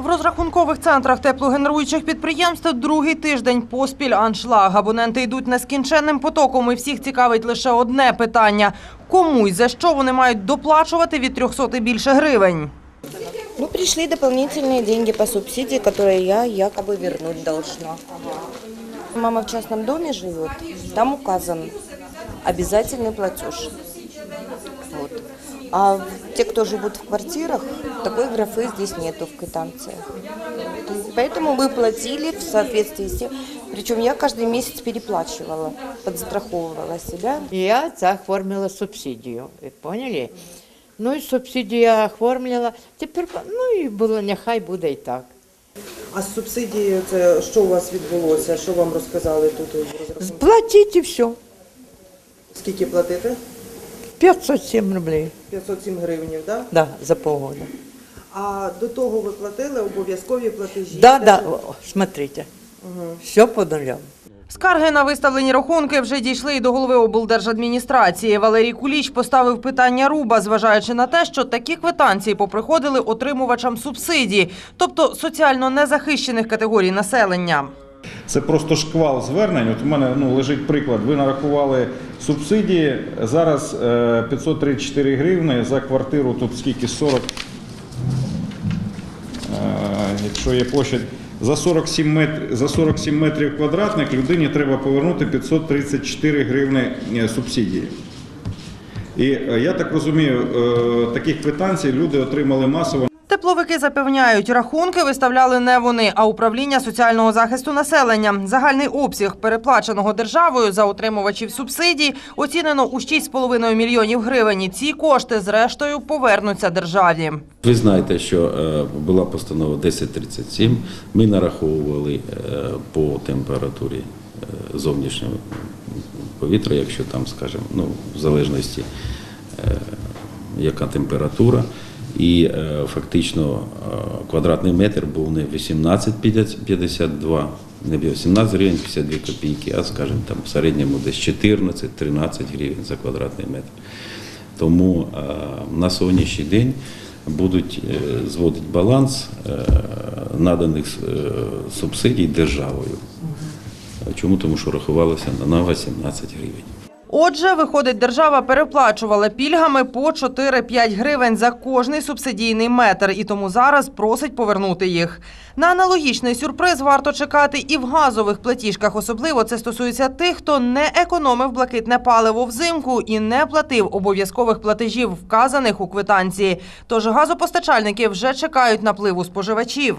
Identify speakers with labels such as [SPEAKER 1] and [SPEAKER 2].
[SPEAKER 1] В розрахункових центрах теплогенеруючих підприємств другий тиждень поспіль аншлаг. Абоненти йдуть нескінченним потоком і всіх цікавить лише одне питання – кому й за що вони мають доплачувати від 300 і більше гривень?
[SPEAKER 2] Ну, пришли дополнительные деньги по субсидии, которые я якобы вернуть должна. Мама в частном доме живет, там указан обязательный платеж. Вот. А те, кто живут в квартирах, такой графы здесь нету в квитанциях. Поэтому мы платили в соответствии с тем, причем я каждый месяц переплачивала, подстраховывала себя.
[SPEAKER 3] Я це оформила субсидію, ви поняли? Ну і субсидію я оформила. Тепер ну і було, нехай буде і так.
[SPEAKER 4] А з субсидією це що у вас відбулося? Що вам розказали тут у розрахунку?
[SPEAKER 3] Платіть і все.
[SPEAKER 4] Скільки платити?
[SPEAKER 3] 507 рублей.
[SPEAKER 4] 507 гривнів, да?
[SPEAKER 3] Да, за полгода.
[SPEAKER 4] А до того ви платили обов'язкові платежі?
[SPEAKER 3] Да,
[SPEAKER 4] Те,
[SPEAKER 3] да,
[SPEAKER 4] що-
[SPEAKER 3] о, смотрите. Все по нулям.
[SPEAKER 1] Скарги на виставлені рахунки вже дійшли і до голови облдержадміністрації. Валерій Куліч поставив питання руба, зважаючи на те, що такі квитанції поприходили отримувачам субсидій, тобто соціально незахищених категорій населення.
[SPEAKER 5] Це просто шквал звернень. От у мене ну, лежить приклад. Ви нарахували субсидії. Зараз е, 534 гривни за квартиру. Тут скільки 40. Якщо є площадь за 47 метрів, за 47 метрів квадратних, людині треба повернути 534 гривни е, субсидії. І е, я так розумію, е, таких квитанцій люди отримали масово.
[SPEAKER 1] Тепловики запевняють, рахунки виставляли не вони, а управління соціального захисту населення. Загальний обсяг переплаченого державою за отримувачів субсидій оцінено у 6,5 мільйонів гривень. Ці кошти, зрештою, повернуться державі.
[SPEAKER 6] Ви знаєте, що е, була постанова 1037. Ми нараховували е, по температурі е, зовнішнього повітря, якщо там, скажімо, ну, в залежності, яка температура. І е, фактично е, квадратний метр був не 18,52, не 18 гривень 52 копійки, а, скажімо, там в середньому десь 14-13 гривень за квадратний метр. Тому е, на сьогоднішній день будуть зводити баланс наданих субсидій державою. Чому? Тому що рахувалося на 18 гривень.
[SPEAKER 1] Отже, виходить, держава переплачувала пільгами по 4-5 гривень за кожний субсидійний метр, і тому зараз просить повернути їх. На аналогічний сюрприз варто чекати і в газових платіжках. Особливо це стосується тих, хто не економив блакитне паливо взимку і не платив обов'язкових платежів, вказаних у квитанції. Тож газопостачальники вже чекають напливу споживачів.